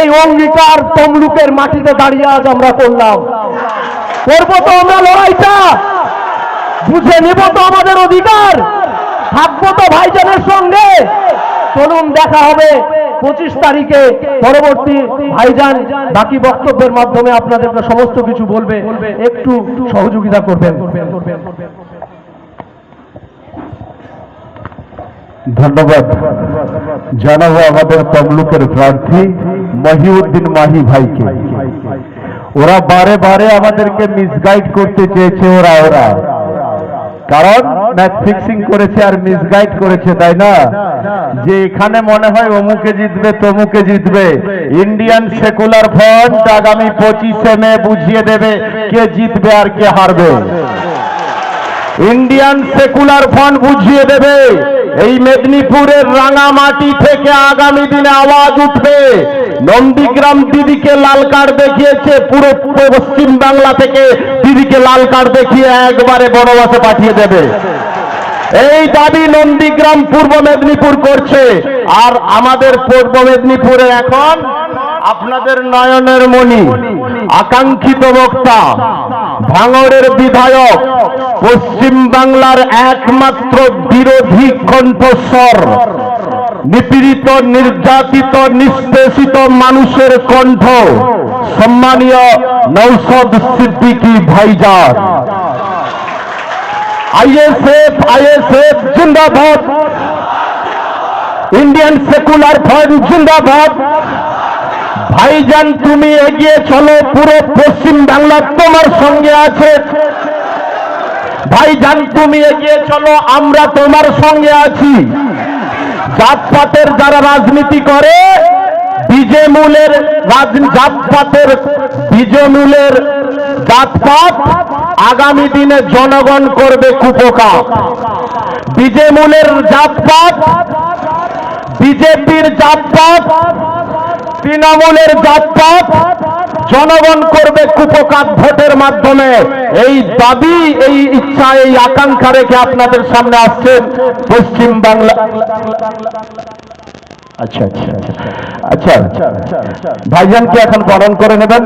এই অঙ্গীকার তমলুকের মাটিতে দাঁড়িয়ে আজ আমরা করলাম। করব তো আমরা লড়াইটা। বুঝে নিব তো আমাদের অধিকার। থাকব তো ভাইজানের সঙ্গে। চলুন দেখা হবে পঁচিশ তারিখে। পরবর্তী ভাইজান বাকি বক্তব্যের মাধ্যমে আপনাদেরকে সমস্ত কিছু বলবে। একটু সহযোগিতা করবেন। ধন্যবাদ। জানাব আমাদের তমলুকের প্রার্থী। মহিউদ্দিন মাহি ভাইকে। ওরা বারে বারে আমাদেরকে মিসগাইড করতে চেয়েছে ওরা ওরা। কারণ ম্যাচ ফিক্সিং করেছে আর মিসগাইড করেছে, তাই না? যে এখানে মনে হয় অমুকে জিতবে, তমুকে জিতবে। ইন্ডিয়ান সেকুলার ফ্রন্ট আগামী পঁচিশে মে বুঝিয়ে দেবে কে জিতবে আর কে হারবে। ইন্ডিয়ান সেকুলার ফ্রন্ট বুঝিয়ে দেবে। এই মেদিনীপুরের রাঙামাটি থেকে আগামী দিনে আওয়াজ উঠবে। নন্দীগ্রাম দিদিকে লাল কার্ড দেখিয়েছে, পুরো পশ্চিম বাংলা থেকে দিদিকে লাল কার্ড দেখিয়ে একবারে বনবাসে পাঠিয়ে দেবে। এই দাবি নন্দীগ্রাম পূর্ব মেদিনীপুর করছে। আর আমাদের পূর্ব মেদিনীপুরে এখন আপনাদের নয়নের মণি, আকাঙ্ক্ষিত বক্তা, ভাঙড়ের বিধায়ক, পশ্চিম বাংলার একমাত্র বিরোধী কণ্ঠস্বর। নিপীড়িত নির্যাতিত, নিষ্পেষিত মানুষের কণ্ঠ। সম্মানীয় নৌসদ সিদ্দিকী ভাইজান। আইএসএফ আইএসএফ, জিন্দাবাদ। ইন্ডিয়ান সেকুলার ফ্রন্ট, জিন্দাবাদ। ভাইজান, তুমি এগিয়ে চলো, পুরো পশ্চিম বাংলা তোমার সঙ্গে আছে। ভাইজান, তুমি এগিয়ে চলো, আমরা তোমার সঙ্গে আছি। জাতপাতের যারা রাজনীতি করে, বিজেমূলের জাতপাতের বিজেমূলের জাতপাত আগামী দিনে জনগণ করবে কুপকার বিজেমূলের জাতপাত, বিজেপির জাতপাত, তৃণমূলের জাতপাত জনগণ করবে কুপকাত ভোটের মাধ্যমে। এই দাবি, এই ইচ্ছা, এই আকাঙ্ক্ষা রেখে আপনাদের সামনে আসছেন পশ্চিম বাংলা। আচ্ছা আচ্ছা আচ্ছা আচ্ছা। ভাইজানকে এখন বরণ করে নেবেন?